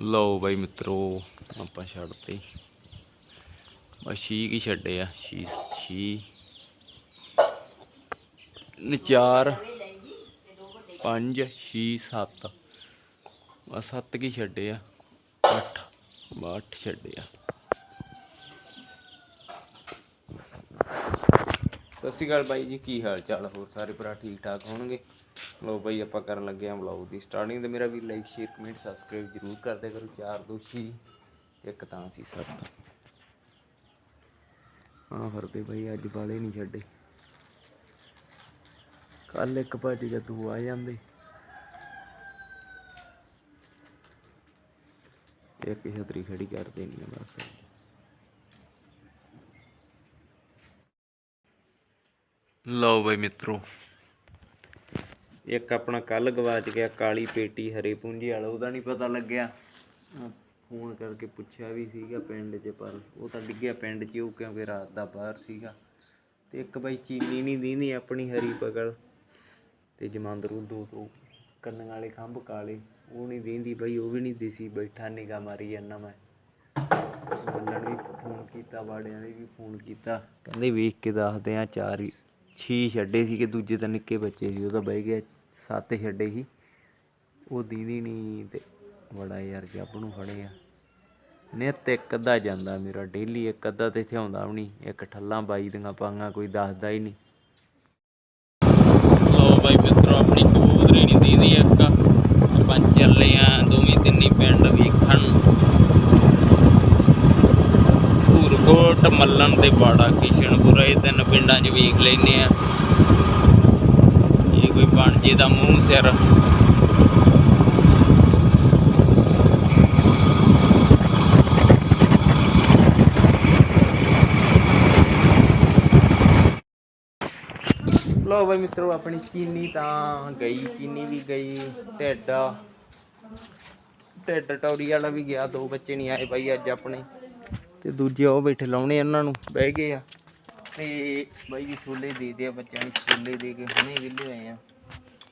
ਲਓ ਬਾਈ ਮਿੱਤਰੋ, ਆਪਾਂ ਛੱਡਤੇ। ਬਸ ਛੀ ਕੀ ਛੱਡੇ ਆ? ਛੀ ਛੀ ਨ ਚਾਰ ਪੰਜ ਛੇ ਸੱਤ। ਬਸ ਸੱਤ ਕੀ ਛੱਡੇ ਆ? ਅੱਠ। ਬਾ ਅੱਠ ਛੱਡੇ ਆ। ਸਤਿ ਸ਼੍ਰੀ ਅਕਾਲ ਬਾਈ ਜੀ, ਕੀ ਹਾਲ ਚਾਲ? ਹੋਰ ਸਾਰੇ ਭਰਾ ਠੀਕ ਠਾਕ ਹੋਣਗੇ? ਲੋ ਬਾਈ, ਆਪਾਂ ਕਰਨ ਲੱਗੇ ਆਂ ਵਲੌਗ ਦੀ ਸਟਾਰਟਿੰਗ ਤੇ ਮੇਰਾ ਵੀ ਲਾਈਕ ਸ਼ੇਅਰ ਕਮੈਂਟ ਸਬਸਕ੍ਰਾਈਬ ਜਰੂਰ ਕਰਦੇ ਕਰੋ। ਚਾਰ ਦੋ ਛੇ ਇੱਕ ਤਾਂ ਸੀ ਸੱਤ ਹਾਂ ਫਰਦੇ ਬਾਈ, ਅੱਜ ਵਾਲੇ ਨਹੀਂ ਛੱਡੇ। ਕੱਲ ਇੱਕ ਭੱਜ ਗਿਆ ਤੂੰ ਆ ਜਾਂਦੇ। ਇੱਕ ਛਤਰੀ ਖੜੀ ਕਰ ਦੇਣੀ ਆ ਬਸ। ਲਓ ਬਈ ਮਿੱਤਰੋ। ਇੱਕ ਆਪਣਾ ਕੱਲ ਗਵਾਚ ਗਿਆ ਕਾਲੀ ਪੇਟੀ ਹਰੇ ਪੂੰਜੀ ਵਾਲਾ, ਉਹਦਾ ਨਹੀਂ ਪਤਾ ਲੱਗਿਆ। ਫੋਨ ਕਰਕੇ ਪੁੱਛਿਆ ਵੀ ਸੀਗਾ ਪਿੰਡ 'ਚ, ਪਰ ਉਹ ਤਾਂ ਡਿੱਗਿਆ ਪਿੰਡ 'ਚ ਉਹ ਕਿਉਂਕਿ ਰਾਤ ਦਾ ਬਾਹਰ ਸੀਗਾ। ਤੇ ਇੱਕ ਬਾਈ ਚੀਨੀ ਨਹੀਂ ਦੀਂਦੀ ਆਪਣੀ ਹਰੀ ਪਕੜ। ਤੇ ਜਮਾਂਦਰੂ ਦੋ ਦੋ ਕੰਨਾਂ ਵਾਲੇ ਖੰਭ ਕਾਲੇ, ਉਹ ਨਹੀਂ ਦੀਂਦੀ ਬਈ, ਉਹ ਵੀ ਨਹੀਂ ਦਿਸੀ, ਬੈਠਾ ਨਿਗਾ ਮਾਰੀ ਜਾਂਦਾ ਮੈਂ। ਬੰਦਨ ਵੀ ਫੋਨ ਕੀਤਾ, ਵਾੜਿਆਂ ਨੇ ਵੀ ਫੋਨ ਕੀਤਾ। ਕਹਿੰਦੇ ਵੇਖ ਕੇ ਦੱਸਦੇ ਆ ਚਾਰ ਛੇ ਛੱਡੇ ਸੀ ਕਿ ਦੂਜੇ ਤਾਂ ਨਿੱਕੇ ਬੱਚੇ ਸੀ, ਉਹ ਤਾਂ ਬਹਿ ਗਿਆ, ਸੱਤ ਛੱਡੇ ਸੀ। ਉਹ ਦੀਦੀ ਨਹੀਂ ਤੇ ਬੜਾ ਯਾਰ ਜੱਬ ਨੂੰ ਫੜਿਆ ਆ। ਨਿੱਤ ਇੱਕ ਅੱਧਾ ਜਾਂਦਾ ਮੇਰਾ, ਡੇਲੀ ਇੱਕ ਅੱਧਾ ਤੇ ਇੱਥੇ ਆਉਂਦਾ ਵੀ ਨਹੀਂ, ਇੱਕ ਠੱਲਾਂ ਬਾਈ ਦੀਆਂ ਪਾਂਗਾ ਕੋਈ ਦੱਸਦਾ ਹੀ ਨਹੀਂ। ਲੋ ਬਾਈ ਮਿੱਤਰੋ, ਆਪਣੀ ਕਬੂਤਰੀ ਨਹੀਂ ਦੀਦੀ ਇੱਕ, ਆਪਾਂ ਚੱਲੇ ਆ ਦੋਵੇਂ ਤਿੰਨੀ ਪਿੰਡ ਵੇਖਣ ਧੂਰਕੋਟ ਮੱਲਣ ਤੇ ਬਾੜਾ ਕਿਸ਼ਨਪੁਰਾ, ਇਹ ਤਿੰਨ ਪਿੰਡਾਂ 'ਚ ਵੇਖ ਲੈਨੇ ਆ। ਇਹ ਕੋਈ ਬਣ ਜੇ ਦਾ ਮੂੰਹ ਸਿਰ। ਲੋ ਬਈ ਮਿੱਤਰੋ, ਆਪਣੀ ਚੀਨੀ ਤਾਂ ਗਈ, ਚੀਨੀ ਵੀ ਗਈ, ਢਿੱਡ ਢਿੱਡ ਟੌੜੀ ਵਾਲਾ ਵੀ ਗਿਆ, ਦੋ ਬੱਚੇ ਨਹੀਂ ਆਏ ਬਾਈ ਅੱਜ ਆਪਣੇ। ਤੇ ਦੂਜੇ ਉਹ ਬੈਠੇ ਲਾਉਣੇ ਉਹਨਾਂ ਨੂੰ, ਬਹਿ ਗਏ ਆ। ਤੇ ਬਾਈ ਜੀ ਛੋਲੇ ਦੇ ਦੇ ਆ ਬੱਚਿਆਂ ਨੂੰ, ਛੋਲੇ ਦੇ ਕੇ ਹੁਣੇ ਵਿਲੇ ਹੋਏ ਆ।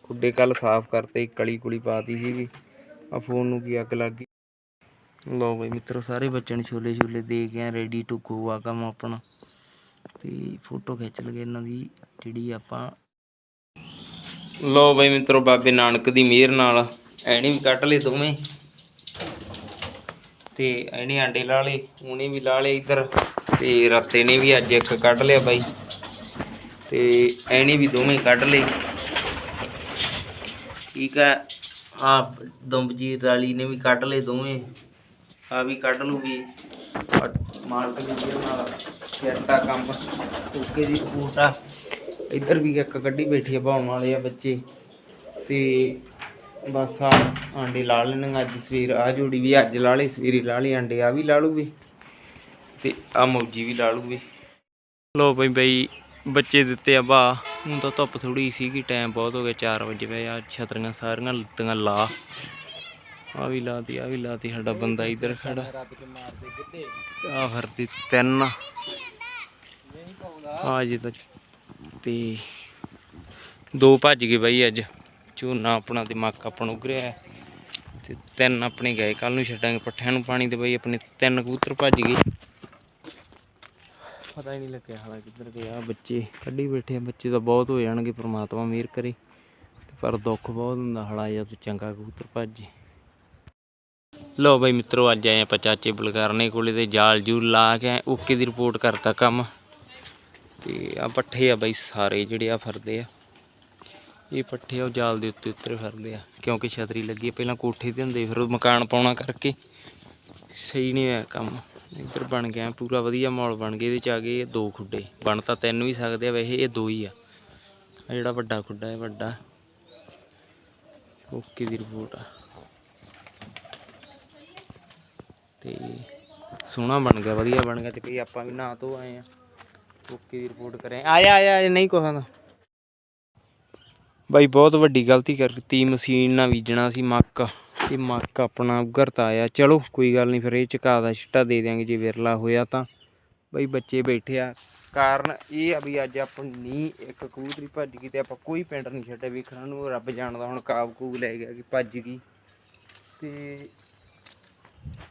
ਖੁੱਡੇ ਕੱਲ ਸਾਫ਼ ਕਰਤੇ, ਕਲੀ ਕੁਲੀ ਪਾਤੀ ਸੀਗੀ। ਆ ਫੋਨ ਨੂੰ ਕੀ ਅੱਗ ਲੱਗ ਗਈ। ਲੋ ਬਈ ਮਿੱਤਰੋ, ਸਾਰੇ ਬੱਚਿਆਂ ਨੂੰ ਛੋਲੇ ਛੋਲੇ ਦੇ ਕੇ ਆ ਰੈਡੀ ਟੂ ਗੋ ਆ ਕੰਮ ਆਪਣਾ। ਤੇ ਫੋਟੋ ਖਿੱਚ ਲਗੇ ਇਹਨਾਂ ਦੀ, ਜਿਹੜੀ ਆਪਾਂ ਲੋ ਬਈ ਮਿੱਤਰੋ, ਬਾਬੇ ਨਾਨਕ ਦੀ ਮਿਹਰ ਨਾਲ ਐਣੀ ਵੀ ਕੱਟ ਲਏ ਦੋਵੇਂ। ਤੇ ਇਹਨੇ ਆਂਡੇ ਲਾ ਲਏ, ਉਹਨੇ ਵੀ ਲਾ ਲਏ ਇੱਧਰ ਤੇ ਰੱਤੇ ਨੇ ਵੀ ਅੱਜ ਇੱਕ ਕੱਢ ਲਿਆ ਬਾਈ। ਤੇ ਇਹਨੇ ਵੀ ਦੋਵੇਂ ਕੱਢ ਲਏ। ਠੀਕ ਆ ਆ ਦੰਬਜੀਤ ਵਾਲੀ ਨੇ ਵੀ ਕੱਢ ਲਏ ਦੋਵੇਂ। ਆ ਵੀ ਕੱਢ ਲੂਗੀ ਆ ਮਾਲਕ ਦੀ ਮਿਹਰ ਨਾਲ ਫਿਰਦਾ ਕੰਮ, ਓਕੇ ਦੀ ਰਿਪੋਰਟ ਆ। ਇੱਧਰ ਵੀ ਇੱਕ ਕੱਢੀ ਬੈਠੀ ਆ, ਭਾਉਣ ਵਾਲੇ ਆ ਬੱਚੇ। ਤੇ ਬਸ ਆ ਆਂਡੇ ਲਾ ਲੈਣਗੇ ਅੱਜ ਸਵੇਰ ਆ ਜੋੜੀ ਵੀ ਅੱਜ ਲਾ ਲਈ, ਸਵੇਰੇ ਲਾ ਲਈ ਆਂਡੇ ਆ ਵੀ ਲਾ ਲੂਗੀ ਤੇ ਆ ਮੌਜੀ ਵੀ ਲਾ ਲੂਗੀ ਲੋ ਬਈ ਬਈ, ਬੱਚੇ ਦਿੱਤੇ ਆ ਬਾ ਹੁਣ ਤਾਂ ਧੁੱਪ ਥੋੜੀ ਸੀਗੀ ਟਾਈਮ ਬਹੁਤ ਹੋ ਗਿਆ 4 ਵਜੇ ਪਏ ਆ, ਛਤਰੀਆਂ ਸਾਰੀਆਂ ਲੱਤੀਆਂ ਲਾ। ਆ ਵੀ ਲਾਤੀ ਆ ਵੀ ਲਾਤੀ ਸਾਡਾ ਬੰਦਾ ਇੱਧਰ ਖੜਾ। ਆ ਫਰਦੀ ਤਿੰਨ। ਆ ਜੀ ਤਾਂ ਤੇ ਦੋ ਭੱਜ ਗਏ ਬਾਈ ਅੱਜ। ਝੋਨਾ ਆਪਣਾ ਤੇ ਮੱਕ ਆਪਣਾ ਉਗਰਿਆ ਹੈ। ਤੇ ਤਿੰਨ ਆਪਣੇ ਗਏ ਕੱਲ ਨੂੰ ਛੱਡਾਂਗੇ ਪੱਠਿਆਂ ਨੂੰ ਪਾਣੀ ਤੇ ਬਾਈ ਆਪਣੇ ਤਿੰਨ ਕਬੂਤਰ ਭੱਜ ਗਏ। ਪਤਾ ਹੀ ਨਹੀਂ ਲੱਗਿਆ ਹਾਲਾ ਕਿੱਧਰ ਗਏ। ਆ ਬੱਚੇ ਕੱਢੀ ਬੈਠੇ ਆ ਬੱਚੇ ਤਾਂ ਬਹੁਤ ਹੋ ਜਾਣਗੇ ਪ੍ਰਮਾਤਮਾ ਮਿਹਰ ਕਰੇ। ਤੇ ਪਰ ਦੁੱਖ ਬਹੁਤ ਹੁੰਦਾ ਹਲਾ ਜਦ ਚੰਗਾ ਕਬੂਤਰ ਭੱਜੇ ਲੋ ਬਾਈ ਮਿੱਤਰੋ ਅੱਜ ਆਏ ਆਪਾਂ ਚਾਚੇ ਬਲਕਾਰਨੇ ਕੋਲੇ ਤੇ ਜਾਲ ਜੂਲ ਲਾ ਕੇ ਓਕੇ ਦੀ ਰਿਪੋਰਟ ਕਰਤਾ ਕੰਮ। ਤੇ ਆ ਪੱਠੇ ਆ ਬਾਈ ਸਾਰੇ ਜਿਹੜੇ ਆ ਫਿਰਦੇ ਆ। ਇਹ ਪੱਠੇ ਆ ਉਹ ਜਾਲ ਦੇ ਉੱਤੇ ਉੱਤਰੇ ਫਿਰਦੇ ਆ ਕਿਉਂਕਿ ਛਤਰੀ ਲੱਗੀ ਪਹਿਲਾਂ ਕੋਠੇ ਤੇ ਹੁੰਦੇ ਫਿਰ ਉਹ ਮਕਾਨ ਪਾਉਣਾ ਕਰਕੇ ਸਹੀ ਨਹੀਂ ਹੋਇਆ ਕੰਮ। ਇੱਧਰ ਬਣ ਗਿਆ ਪੂਰਾ ਵਧੀਆ ਮਾਹੌਲ ਬਣ ਗਿਆ ਇਹਦੇ ਚ ਆ ਗਏ ਦੋ ਖੁੱਡੇ ਬਣ ਤਾਂ ਤਿੰਨ ਵੀ ਸਕਦੇ ਆ ਵੈਸੇ ਇਹ ਦੋ ਹੀ ਆ। ਜਿਹੜਾ ਵੱਡਾ ਖੁੱਡਾ ਹੈ ਵੱਡਾ। ਓਕੇ ਦੀ ਰਿਪੋਰਟ ਆ। ਤੇ ਸੋਹਣਾ ਬਣ ਗਿਆ ਵਧੀਆ ਬਣ ਗਿਆ ਤੇ ਵੀ ਆਪਾਂ ਵੀ ਨਹਾ ਧੋ ਆਏ ਆ। ਓਕੇ ਦੀ ਰਿਪੋਰਟ ਕਰੇ ਆਇਆ ਆਇਆ ਆਇਆ, ਨਹੀਂ ਕੋਹਾਂ ਦਾ ਬਾਈ, ਬਹੁਤ ਵੱਡੀ ਗਲਤੀ ਕਰਤੀ ਮਸ਼ੀਨ ਨਾਲ ਬੀਜਣਾ ਸੀ ਮੱਕ ਤੇ ਮੱਕ ਆਪਣਾ ਉਗਰਤਾ ਆਇਆ। ਚਲੋ, ਕੋਈ ਗੱਲ ਨਹੀਂ, ਫਿਰ ਇਹ ਝਕਾ ਦਾ ਛਿੱਟਾ ਦੇ ਦਿਆਂਗੇ ਜੇ ਵਿਰਲਾ ਹੋਇਆ ਤਾਂ। ਬਈ, ਬੱਚੇ ਬੈਠੇ ਆ। ਕਾਰਨ ਇਹ ਆ ਵੀ ਅੱਜ ਆਪਣੀ ਇੱਕ ਕਬੂਤਰੀ ਭੱਜ ਗਈ ਤੇ ਆਪਾਂ ਕੋਈ ਪਿੰਡ ਨਹੀਂ ਛੱਡਿਆ ਵੇਖਣ ਨੂੰ। ਰੱਬ ਜਾਣਦਾ ਹੁਣ ਕਾਬ ਕੂਬ ਲੈ ਗਿਆ ਕਿ ਭੱਜ ਗਈ। ਤੇ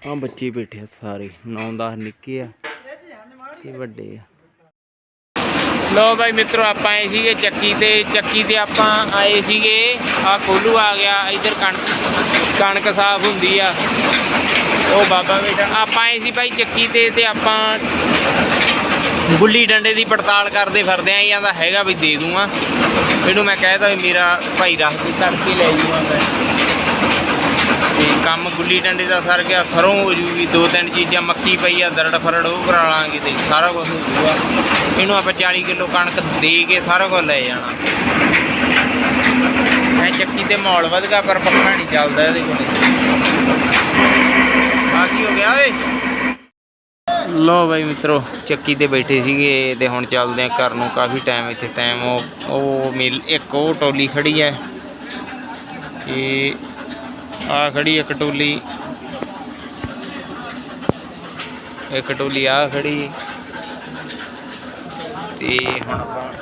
ਆ ਬੱਚੇ ਬੈਠੇ ਆ ਸਾਰੇ 9-10 ਨਿੱਕੇ ਆ ਤੇ ਵੱਡੇ ਆ। ਲੋ ਬਾਈ ਮਿੱਤਰੋ, ਆਪਾਂ ਆਏ ਸੀਗੇ ਚੱਕੀ ਤੇ ਚੱਕੀ ਤੇ ਆਪਾਂ ਆਏ ਸੀਗੇ। ਆ ਕੋਲੂ ਆ ਗਿਆ, ਇਧਰ ਕਣਕ ਕਣਕ ਸਾਫ਼ ਹੁੰਦੀ ਆ। ਉਹ ਬਾਬਾ ਬੇਟਾ, ਆਪਾਂ ਆਏ ਸੀ ਬਾਈ ਚੱਕੀ ਤੇ ਤੇ ਆਪਾਂ ਗੁੱਲੀ ਡੰਡੇ ਦੀ ਪੜਤਾਲ ਕਰਦੇ ਫਿਰਦੇ ਆਂ, ਇਹ ਤਾਂ ਹੈਗਾ ਵੀ ਦੇ ਦੂੰਗਾ। ਇਹਨੂੰ ਮੈਂ ਕਹਿਤਾ ਵੀ ਮੇਰਾ ਭਾਈ ਰੱਖ ਕੇ, ਤੜਕੇ ਲੈ ਜੂਗਾ ਮੈਂ। ਕੰਮ, ਗੁੱਲੀ ਡੰਡੇ ਦਾ ਸਰ ਗਿਆ, ਸਰੋਂ ਹੋ ਜੂਗੀ, ਦੋ ਤਿੰਨ ਚੀਜ਼ਾਂ, ਮੱਕੀ ਪਈ ਆ, ਦਰੜ ਫਰੜ, ਉਹ ਕਰਾ ਲਾਂਗੇ ਤੇ ਸਾਰਾ ਕੁਝ ਹੋ ਜੂਗਾ। ਇਹਨੂੰ ਆਪਾਂ 40 ਕਿਲੋ ਕਣਕ ਦੇ ਕੇ ਸਾਰਾ ਕੁਝ ਲੈ ਜਾਣਾ। ਐ ਚੱਕੀ ਤੇ ਮਾਹੌਲ ਵਧ ਪਰ ਪੱਖਾ ਨਹੀਂ ਚੱਲਦਾ ਇਹਦੇ ਕੋਲ। ਆ ਕੀ ਹੋ ਗਿਆ ਓਏ। ਲੋ ਬਾਈ ਮਿੱਤਰੋ, ਚੱਕੀ ਤੇ ਬੈਠੇ ਸੀਗੇ, ਤੇ ਹੁਣ ਚੱਲਦੇ ਆ ਘਰ ਨੂੰ। ਕਾਫੀ ਟਾਈਮ ਇੱਥੇ ਟਾਈਮ ਉਹ ਉਹ ਮਿਲ ਇੱਕ ਉਹ ਟੋਲੀ ਖੜੀ ਹੈ। ਤੇ ਆ ਖੜੀ ਇੱਕ ਟੋਲੀ। ਇੱਕ ਟੋਲੀ ਆ ਖੜੀ। ਤੇ ਹੁਣ ਆਪਾਂ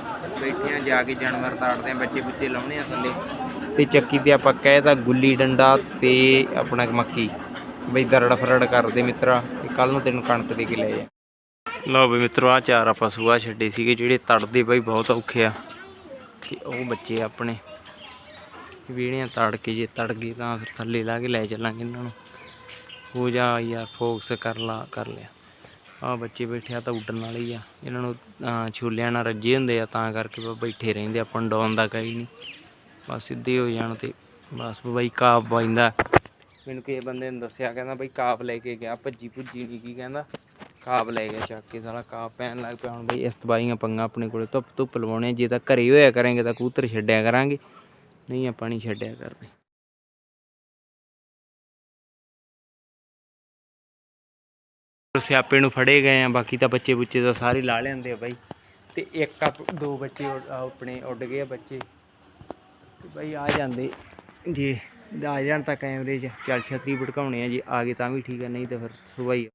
ਬੈਠੇ ਆ ਜਾ ਕੇ ਜਾਨਵਰ ਤਾੜਦੇ ਆ, ਬੱਚੇ ਬੁੱਚੇ ਲਾਉਣੇ ਆ ਥੱਲੇ। ਤੇ ਚੱਕੀ ਤੇ ਆਪਾਂ ਕਹਿ ਕਹਿਤਾ ਗੁੱਲੀ ਡੰਡਾ ਤੇ ਆਪਣਾ ਮੱਕੀ। ਬਈ ਦਰੜ ਫਰੜ ਕਰਦੇ ਮਿੱਤਰਾ, ਤੇ ਕੱਲ ਨੂੰ ਤੈਨੂੰ ਕਣਕ ਦੇ ਕੇ ਲੈ ਜਾ। ਲਓ ਬਈ ਮਿੱਤਰੋ ਆ ਚਾਰ ਆਪਾਂ ਸੁਆ ਛੱਡੇ ਸੀਗੇ, ਜਿਹੜੇ ਤੜਦੇ ਬਈ ਬਹੁਤ ਔਖੇ ਆ। ਤੇ ਉਹ ਬੱਚੇ ਆਪਣੇ। ਵੀੜੀਆਂ ਤੜ ਕੇ ਜੇ ਤੜ ਗਏ ਤਾਂ ਫਿਰ ਥੱਲੇ ਲਾ ਕੇ ਲੈ ਚੱਲਾਂਗੇ ਇਹਨਾਂ ਨੂੰ। ਹੋ ਜਾ ਯਾਰ ਫੋਕਸ ਕਰ ਲਾ, ਕਰ ਲਿਆ। ਆ ਬੱਚੇ ਬੈਠੇ ਆ, ਤਾਂ ਉੱਡਣ ਵਾਲੇ ਹੀ ਆ। ਇਹਨਾਂ ਨੂੰ ਛੋਲਿਆਂ ਨਾਲ ਰੱਜੇ ਹੁੰਦੇ ਆ, ਤਾਂ ਕਰਕੇ ਬੈਠੇ ਰਹਿੰਦੇ ਆਪਾਂ ਡਾਉਣ ਦਾ ਕਈ ਨਹੀਂ। ਬਸ ਸਿੱਧੇ ਹੋ ਜਾਣ ਤੇ ਬਸ ਬਾਈ ਕਾਬ ਬਾਈਂਦਾ ਮੈਨੂੰ ਕਿਸੇ ਬੰਦੇ ਨੇ ਦੱਸਿਆ, ਕਹਿੰਦਾ ਬਈ ਕਾਬ ਲੈ ਕੇ ਗਿਆ, ਭੱਜੀ ਭੁੱਜੀ ਨਹੀਂ ਕੀ ਕਹਿੰਦਾ। ਕਾਪ ਲੈ ਗਿਆ, ਚੱਕ ਕੇ ਸਾਲਾ ਕਾਬ ਪੈਣ ਲੱਗ ਪਿਆ। ਹੁਣ ਬਈ ਇਸ ਤਬਾਈਆਂ ਪੰਗਾ ਆਪਣੇ ਕੋਲੇ ਧੁੱਪ ਧੁੱਪ ਲਵਾਉਣੇ ਜੇ ਤਾਂ ਘਰੇ ਹੋਇਆ ਕਰਾਂਗੇ ਤਾਂ ਕੂਤਰ ਛੱਡਿਆ ਕਰਾਂਗੇ। ਨਹੀਂ ਆਪਾਂ ਨਹੀਂ ਛੱਡਿਆ ਕਰਦੇ ਸਿਆਪੇ ਨੂੰ ਫੜੇ ਗਏ ਆ, ਬਾਕੀ ਤਾਂ ਬੱਚੇ ਬੁੱਚੇ ਤਾਂ ਸਾਰੇ ਲਾ ਲੈਂਦੇ ਆ ਬਾਈ। ਤੇ ਇੱਕ ਆਪ- ਦੋ ਬੱਚੇ ਆਪਣੇ ਉੱਡ ਗਏ ਆ ਬੱਚੇ। ਤੇ ਬਾਈ ਆ ਜਾਂਦੇ ਜੇ, ਆ ਜਾਣ ਤਾਂ ਕੈਮਰੇ 'ਚ। ਚੱਲ ਛਤਰੀ ਭਟਕਾਉਣੇ ਆ ਜੇ, ਆ ਗਏ ਤਾਂ ਵੀ ਠੀਕ ਆ, ਨਹੀਂ ਤਾਂ ਫਿਰ ਸੁਬਾਈ